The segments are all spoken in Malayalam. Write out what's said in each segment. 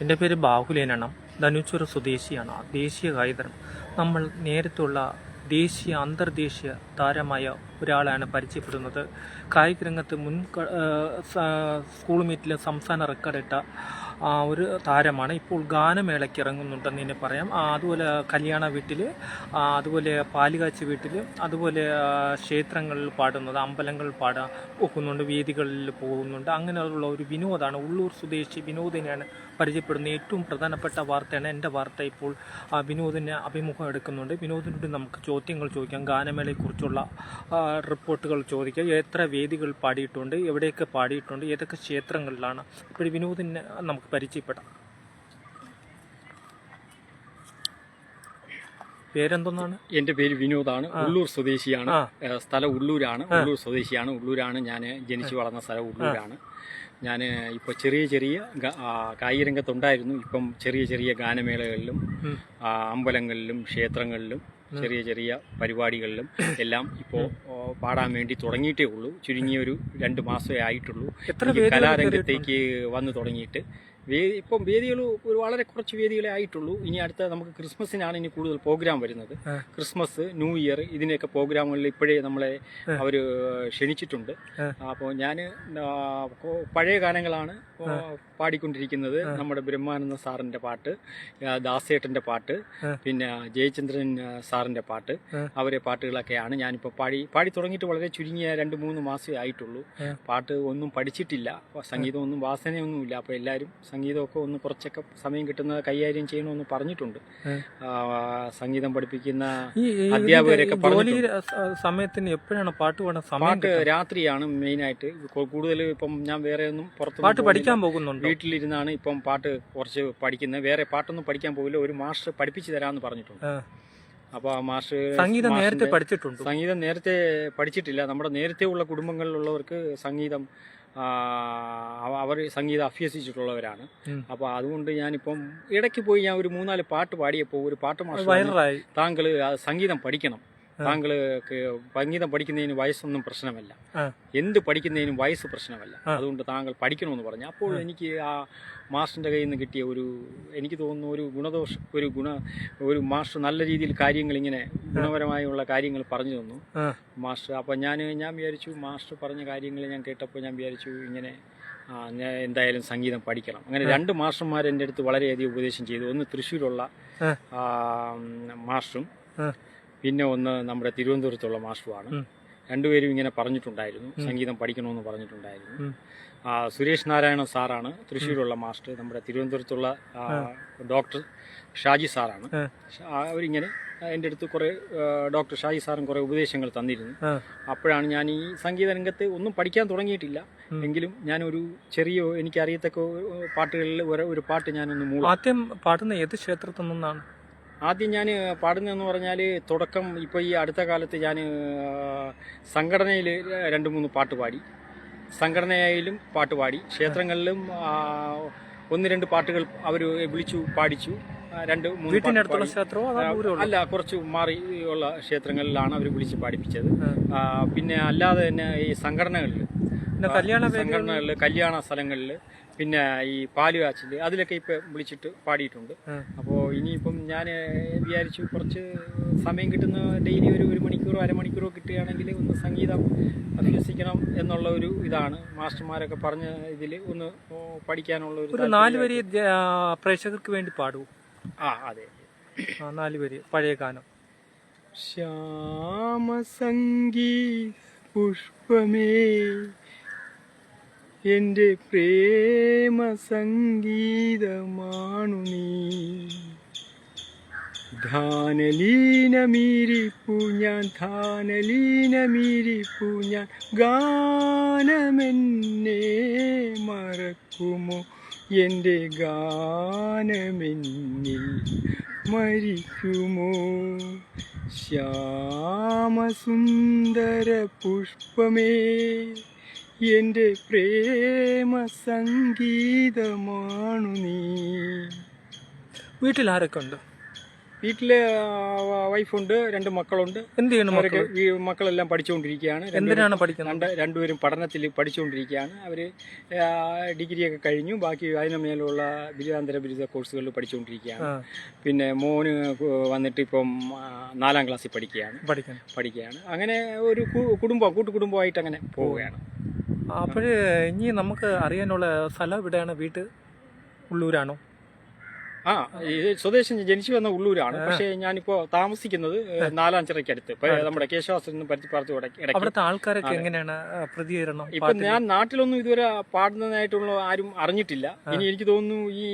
എന്റെ പേര് ബാഹുലേനാണ് ധനുച്ചുര സ്വദേശിയാണ്. ദേശീയ കായികതരം നമ്മൾ നേരത്തുള്ള ദേശീയ അന്തർദേശീയ താരമായ ഒരാളാണ് പരിചയപ്പെടുന്നത്. കായിക രംഗത്ത് മുൻ സ്കൂൾ മീറ്റിലെ സംസ്ഥാന റെക്കോർഡിട്ട ഒരു താരമാണ്. ഇപ്പോൾ ഗാനമേളയ്ക്ക് ഇറങ്ങുന്നുണ്ടെന്ന് തന്നെ പറയാം. അതുപോലെ കല്യാണ വീട്ടിൽ അതുപോലെ പാലുകാച്ചി വീട്ടിൽ അതുപോലെ ക്ഷേത്രങ്ങളിൽ പാടുന്നത് അമ്പലങ്ങളിൽ പാടാൻ പോകുന്നുണ്ട് വേദികളിൽ പോകുന്നുണ്ട്. അങ്ങനെയുള്ള ഒരു വിനോദമാണ്. ഉള്ളൂർ സ്വദേശി വിനോദിനെയാണ് പരിചയപ്പെടുന്ന ഏറ്റവും പ്രധാനപ്പെട്ട വാർത്തയാണ് എന്റെ വാർത്ത. ഇപ്പോൾ വിനോദിനെ അഭിമുഖം എടുക്കുന്നുണ്ട്. വിനോദിനോട് നമുക്ക് ചോദ്യങ്ങൾ ചോദിക്കാം. ഗാനമേളയെക്കുറിച്ചുള്ള റിപ്പോർട്ടുകൾ ചോദിക്കാം. എത്ര വേദികൾ പാടിയിട്ടുണ്ട് എവിടെയൊക്കെ പാടിയിട്ടുണ്ട് ഏതൊക്കെ ക്ഷേത്രങ്ങളിലാണ്. ഇപ്പോൾ വിനോദിനെ നമുക്ക് പരിചയപ്പെടാം. പേരെന്തൊന്നാണ്? എന്റെ പേര് വിനോദാണ്. ഉള്ളൂർ സ്വദേശിയാണ്. സ്ഥലം ഉള്ളൂരാണ്. ഉള്ളൂർ സ്വദേശിയാണ്. ഉള്ളൂരാണ് ഞാൻ ജനിച്ചു വളർന്ന സ്ഥലം ഉള്ളൂരാണ്. ഞാൻ ഇപ്പോൾ ചെറിയ ചെറിയ കായിക രംഗത്തുണ്ടായിരുന്നു ഇപ്പം ചെറിയ ചെറിയ ഗാനമേളകളിലും അമ്പലങ്ങളിലും ക്ഷേത്രങ്ങളിലും ചെറിയ ചെറിയ പരിപാടികളിലും എല്ലാം ഇപ്പോൾ പാടാൻ വേണ്ടി തുടങ്ങിയിട്ടേ ഉള്ളൂ. ചുരുങ്ങിയ ഒരു രണ്ട് മാസമേ ആയിട്ടുള്ളൂ. കലാരംഗത്തേക്ക് വന്നു തുടങ്ങിയിട്ട് വേ ഇപ്പം വേദികൾ ഒരു വളരെ കുറച്ച് വേദികളെ ആയിട്ടുള്ളൂ. ഇനി അടുത്ത നമുക്ക് ക്രിസ്മസിനാണ് ഇനി കൂടുതൽ പ്രോഗ്രാം വരുന്നത്. ക്രിസ്മസ് ന്യൂ ഇയർ ഇതിനെയൊക്കെ പ്രോഗ്രാമുകളിൽ ഇപ്പോഴേ നമ്മളെ അവർ ക്ഷണിച്ചിട്ടുണ്ട്. അപ്പോൾ ഞാൻ പഴയ ഗാനങ്ങളാണ്. പാടിക്കൊണ്ടിരിക്കുന്നത് നമ്മുടെ ബ്രഹ്മാനന്ദ സാറിന്റെ പാട്ട് ദാസേട്ടന്റെ പാട്ട് പിന്നെ ജയചന്ദ്രൻ സാറിന്റെ പാട്ട്. അവരെ പാട്ടുകളൊക്കെയാണ് ഞാനിപ്പോൾ പാടി പാടി തുടങ്ങിയിട്ട് വളരെ ചുരുങ്ങിയ രണ്ട് മൂന്ന് മാസമേ ആയിട്ടുള്ളൂ. പാട്ട് ഒന്നും പഠിച്ചിട്ടില്ല. സംഗീതമൊന്നും വാസനയൊന്നുമില്ല അപ്പോൾ എല്ലാവരും സംഗീതമൊക്കെ ഒന്ന് കുറച്ചൊക്കെ സമയം കിട്ടുന്ന കൈകാര്യം ചെയ്യണമെന്ന് പറഞ്ഞിട്ടുണ്ട്. സംഗീതം പഠിപ്പിക്കുന്ന അധ്യാപകരൊക്കെ ഇതിന്റെ സമയത്തിന് എപ്പോഴാണ് പാട്ട് പാടാൻ സമയത്ത് പാട്ട്? രാത്രിയാണ് മെയിനായിട്ട് കൂടുതൽ ഇപ്പം ഞാൻ വേറെ ഒന്നും പുറത്ത് പാട്ട് പഠിക്കാൻ പോകുന്നുണ്ടോ? വീട്ടിലിരുന്നാണ് ഇപ്പം പാട്ട് കുറച്ച് പഠിക്കുന്നത്. വേറെ പാട്ടൊന്നും പഠിക്കാൻ പോകില്ല ഒരു മാസ്റ്റർ പഠിപ്പിച്ചു തരാമെന്ന് പറഞ്ഞിട്ടുണ്ട്. അപ്പൊ അപ്പോൾ ആ മാസ്റ്റർ സംഗീതം നേരത്തെ പഠിച്ചിട്ടുണ്ട്. സംഗീതം നേരത്തെ പഠിച്ചിട്ടില്ല. നമ്മുടെ നേരത്തെ ഉള്ള കുടുംബങ്ങളിലുള്ളവർക്ക് സംഗീതം അവർ സംഗീതം അഭ്യസിച്ചിട്ടുള്ളവരാണ്. അപ്പോൾ അതുകൊണ്ട് ഞാനിപ്പം ഇടയ്ക്ക് പോയി ഞാൻ ഒരു മൂന്നാൽ പാട്ട് പാടിയപ്പോൾ ഒരു പാട്ട് മാസ്റ്റർ പറഞ്ഞു, താങ്കൾ സംഗീതം പഠിക്കണം. താങ്കൾക്ക് സംഗീതം പഠിക്കുന്നതിന് വയസ്സൊന്നും പ്രശ്നമല്ല. എന്ത് പഠിക്കുന്നതിനും വയസ്സ് പ്രശ്നമല്ല. അതുകൊണ്ട് താങ്കൾ പഠിക്കണമെന്ന് പറഞ്ഞു. അപ്പോൾ എനിക്ക് ആ മാസ്റ്ററിന്റെ കയ്യിൽ നിന്ന് കിട്ടിയ ഒരു എനിക്ക് തോന്നുന്നു ഒരു ഗുണദോഷ ഒരു ഗുണ ഒരു മാസ്റ്റർ നല്ല രീതിയിൽ കാര്യങ്ങൾ ഇങ്ങനെ ഗുണപരമായുള്ള കാര്യങ്ങൾ പറഞ്ഞു തന്നു. മാസ്റ്റർ അപ്പം ഞാൻ ഞാൻ വിചാരിച്ചു മാസ്റ്റർ പറഞ്ഞ കാര്യങ്ങൾ ഞാൻ കേട്ടപ്പോൾ ഞാൻ വിചാരിച്ചു ഇങ്ങനെ ഞാൻ എന്തായാലും സംഗീതം പഠിക്കണം. അങ്ങനെ രണ്ട് മാസ്റ്റർമാർ എന്റെ അടുത്ത് വളരെയധികം ഉപദേശം ചെയ്തു. ഒന്ന് തൃശ്ശൂരുള്ള മാസ്റ്ററും. പിന്നെ ഒന്ന് നമ്മുടെ തിരുവനന്തപുരത്തുള്ള മാസ്റ്ററുമാണ്. രണ്ടുപേരും ഇങ്ങനെ പറഞ്ഞിട്ടുണ്ടായിരുന്നു. സംഗീതം പഠിക്കണമെന്ന് പറഞ്ഞിട്ടുണ്ടായിരുന്നു. ആ, സുരേഷ് നാരായണ സാറാണ് തൃശ്ശൂരുള്ള മാസ്റ്റർ. നമ്മുടെ തിരുവനന്തപുരത്തുള്ള ഡോക്ടർ ഷാജി സാറാണ്. അവരിങ്ങനെ എന്റെ അടുത്ത് കുറേ ഡോക്ടർ ഷാജി സാറും കുറേ ഉപദേശങ്ങൾ തന്നിരുന്നു. അപ്പോഴാണ് ഞാൻ ഈ സംഗീത രംഗത്ത് ഒന്നും പഠിക്കാൻ തുടങ്ങിയിട്ടില്ല. എങ്കിലും ഞാനൊരു ചെറിയ എനിക്കറിയത്തക്ക പാട്ടുകളിൽ ഒരു പാട്ട് ഞാനൊന്ന് ആദ്യം പാടുന്ന ഏത് ക്ഷേത്രത്തിൽ നിന്നാണ്? ആദ്യം ഞാൻ പാടുന്നതെന്ന് പറഞ്ഞാൽ തുടക്കം ഇപ്പോൾ ഈ അടുത്ത കാലത്ത് ഞാൻ സംഘടനയിൽ രണ്ട് മൂന്ന് പാട്ട് പാടി. സംഘടനയായാലും പാട്ട് പാടി. ക്ഷേത്രങ്ങളിലും ഒന്ന് രണ്ട് പാട്ടുകൾ അവർ വിളിച്ചു പാടിച്ചു. രണ്ട് മൂന്ന് വീട്ടിനടുത്തുള്ള. ക്ഷേത്രമോ അല്ല കുറച്ച് മാറി ഉള്ള ക്ഷേത്രങ്ങളിലാണ് അവർ വിളിച്ച് പാടിപ്പിച്ചത്. പിന്നെ അല്ലാതെ തന്നെ ഈ സംഘടനകളിൽ സംഘടനകളിൽ കല്യാണ സ്ഥലങ്ങളിൽ പിന്നെ ഈ പാലുകാച്ചിൽ അതിലൊക്കെ ഇപ്പം വിളിച്ചിട്ട് പാടിയിട്ടുണ്ട്. അപ്പോ അപ്പോൾ ഇനിയിപ്പം ഞാൻ വിചാരിച്ചു കുറച്ച് സമയം കിട്ടുന്ന ഡെയിലി ഒരു ഒരു മണിക്കൂറോ അരമണിക്കൂറോ കിട്ടുകയാണെങ്കിൽ ഒന്ന് സംഗീതം അഭ്യസിക്കണം എന്നുള്ള ഒരു ഇതാണ്. മാസ്റ്റർമാരൊക്കെ പറഞ്ഞ ഇതിൽ ഒന്ന് പഠിക്കാനുള്ള ഒരു നാല് വരി പ്രേക്ഷകർക്ക് വേണ്ടി പാടൂ. ആ അതെ. നാല് വരി പഴയ ഗാനം. ശ്യാമസംഗീ പുഷ്പമേ എന്റെ പ്രേമ സംഗീതമാണു നീ. ധാനലീനമീരിപ്പു ഞാൻ ധാനലീനമീരിപ്പു ഞാൻ. ഗാനമെന്നെ മറക്കുമോ? എന്റെ ഗാനമെന്നിൽ മരിക്കുമോ? ശ്യാമസുന്ദര പുഷ്പമേ എന്റെ പ്രേമ സംഗീതമാണു നീ. വീട്ടിൽ ആരൊക്കെ ഉണ്ട്? വീട്ടിൽ വൈഫുണ്ട് രണ്ട് മക്കളുണ്ട്. എന്ത് ചെയ്യണം അവരൊക്കെ ഈ മക്കളെല്ലാം പഠിച്ചുകൊണ്ടിരിക്കുകയാണ്. രണ്ടുപേരും- എന്തിനാണ് പഠിക്കുന്നത്? രണ്ട് രണ്ടുപേരും പഠനത്തിൽ പഠിച്ചുകൊണ്ടിരിക്കുകയാണ്. അവർ ഡിഗ്രിയൊക്കെ കഴിഞ്ഞു. ബാക്കി അതിന് മേലുള്ള ബിരുദാന്തര ബിരുദ കോഴ്സുകളിൽ പഠിച്ചുകൊണ്ടിരിക്കുകയാണ്. പിന്നെ മോന് വന്നിട്ട് ഇപ്പം നാലാം ക്ലാസ്സിൽ പഠിക്കുകയാണ്. പഠിക്കുകയാണ്. അങ്ങനെ ഒരു കുടുംബം കൂട്ടുകുടുംബമായിട്ട് അങ്ങനെ പോവുകയാണ്. അപ്പോഴ് ഇനി നമുക്ക് അറിയാനുള്ള സ്ഥലം എവിടെയാണ് വീട്ട്. ഉള്ളൂരാണോ? ആ ഈ സ്വദേശം ജനിച്ചു വന്ന ഉള്ളൂരാണ് പക്ഷേ ഞാനിപ്പോ താമസിക്കുന്നത് നാലാഞ്ചിറയ്ക്ക് അടുത്ത്. നമ്മുടെ കേശവാസനും അവിടുത്തെ ആൾക്കാരൊക്കെ എങ്ങനെയാണ് പ്രതികരണം ഇപ്പൊ ഞാൻ നാട്ടിലൊന്നും ഇതുവരെ പാടുന്നതായിട്ടുള്ള ആരും അറിഞ്ഞിട്ടില്ല. ഇനി എനിക്ക് തോന്നുന്നു ഈ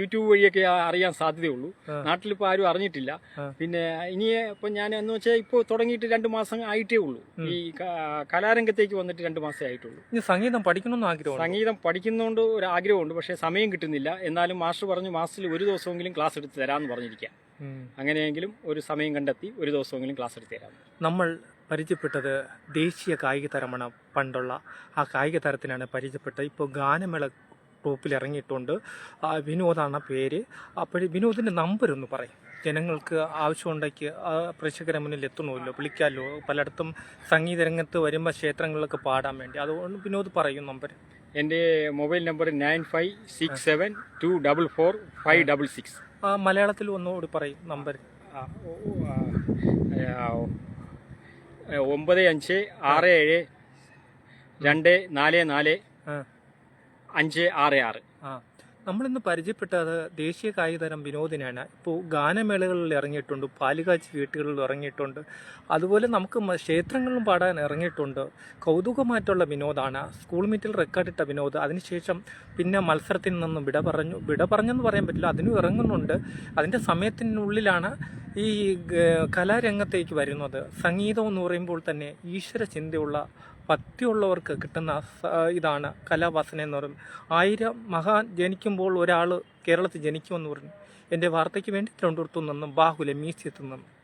യൂട്യൂബ് വഴിയൊക്കെ അറിയാൻ സാധ്യതയുള്ളൂ. നാട്ടിലിപ്പോ ആരും അറിഞ്ഞിട്ടില്ല. പിന്നെ ഇനി ഇപ്പൊ ഞാൻ എന്ന് വെച്ചാൽ ഇപ്പോൾ തുടങ്ങിയിട്ട് രണ്ട് മാസം ആയിട്ടേ ഉള്ളൂ. ഈ കലാരംഗത്തേക്ക് വന്നിട്ട് രണ്ട് മാസം ആയിട്ടുള്ളൂ. ഇനി സംഗീതം പഠിക്കണമെന്ന് ആഗ്രഹം സംഗീതം പഠിക്കുന്നതുകൊണ്ട് ഒരു ആഗ്രഹമുണ്ട് പക്ഷേ സമയം കിട്ടുന്നില്ല. എന്നാലും മാസ്റ്റർ പറഞ്ഞു മാസത്തിൽ ഒരു ദിവസമെങ്കിലും ക്ലാസ് എടുത്ത് തരാമെന്ന് പറഞ്ഞിരിക്കുക അങ്ങനെയെങ്കിലും ഒരു സമയം കണ്ടെത്തി ഒരു ദിവസമെങ്കിലും ക്ലാസ് എടുത്ത് തരാം നമ്മൾ പരിചയപ്പെട്ടത് ദേശീയ കായിക തരമാണ് പണ്ടുള്ള ആ കായിക തരത്തിനാണ് പരിചയപ്പെട്ടത്. ഇപ്പോൾ ഗാനമേള ഗ്രൂപ്പിൽ ഇറങ്ങിയിട്ടുണ്ട്. ആ, വിനോദാണ് പേര്. അപ്പോൾ വിനോദിന്റെ നമ്പർ ഒന്ന് പറയും. ജനങ്ങൾക്ക് ആവശ്യമുണ്ടെങ്കിൽ ആ പ്രേക്ഷകരെ മുന്നിൽ എത്തണമല്ലോ വിളിക്കാമല്ലോ. പലയിടത്തും സംഗീത രംഗത്ത് വരുമ്പോൾ ക്ഷേത്രങ്ങളിലൊക്കെ പാടാൻ വേണ്ടി. അതുകൊണ്ട് വിനോദ് പറയും നമ്പർ എന്റെ mobile number nine five six seven two double four five double six. ആ മലയാളത്തിൽ ഒന്നുകൂടി പറയും നമ്പർ. ഒമ്പത് അഞ്ച് ആറ് ഏഴ് രണ്ട് നാല് നാല് അഞ്ച് ആറ് ആറ്. ആ. നമ്മളിന്ന് പരിചയപ്പെട്ടത് ദേശീയ കായിക തരം വിനോദിനാണ് ഇപ്പോൾ ഗാനമേളകളിൽ ഇറങ്ങിയിട്ടുണ്ട് പാലുകാച്ചി വീട്ടുകളിൽ ഇറങ്ങിയിട്ടുണ്ട് അതുപോലെ നമുക്ക് ക്ഷേത്രങ്ങളിലും പാടാൻ ഇറങ്ങിയിട്ടുണ്ട്. കൗതുകമായിട്ടുള്ള വിനോദമാണ് സ്കൂൾ മീറ്റിൽ റെക്കോർഡിട്ട വിനോദ്. അതിനുശേഷം പിന്നെ മത്സരത്തിൽ നിന്നും വിട പറഞ്ഞു. വിട പറഞ്ഞെന്ന് പറയാൻ പറ്റില്ല അതിനും ഇറങ്ങുന്നുണ്ട്. അതിന്റെ സമയത്തിനുള്ളിലാണ് ഈ കലാരംഗത്തേക്ക് വരുന്നത് സംഗീതം എന്ന് പറയുമ്പോൾ തന്നെ ഈശ്വര ചിന്തയുള്ള ഭക്തിയുള്ളവർക്ക് കിട്ടുന്ന ഇതാണ് കലാവാസന എന്ന് പറയുന്നത്. ആയിരം മഹാൻ ജനിക്കുമ്പോൾ ഒരാൾ കേരളത്തിൽ ജനിക്കുമെന്ന് പറഞ്ഞു എന്റെ വാർത്തയ്ക്ക് വേണ്ടി തിരുവനന്തപുരത്തു നിന്നും ബാഹുല മ്യൂസിയത്തിൽ നിന്നും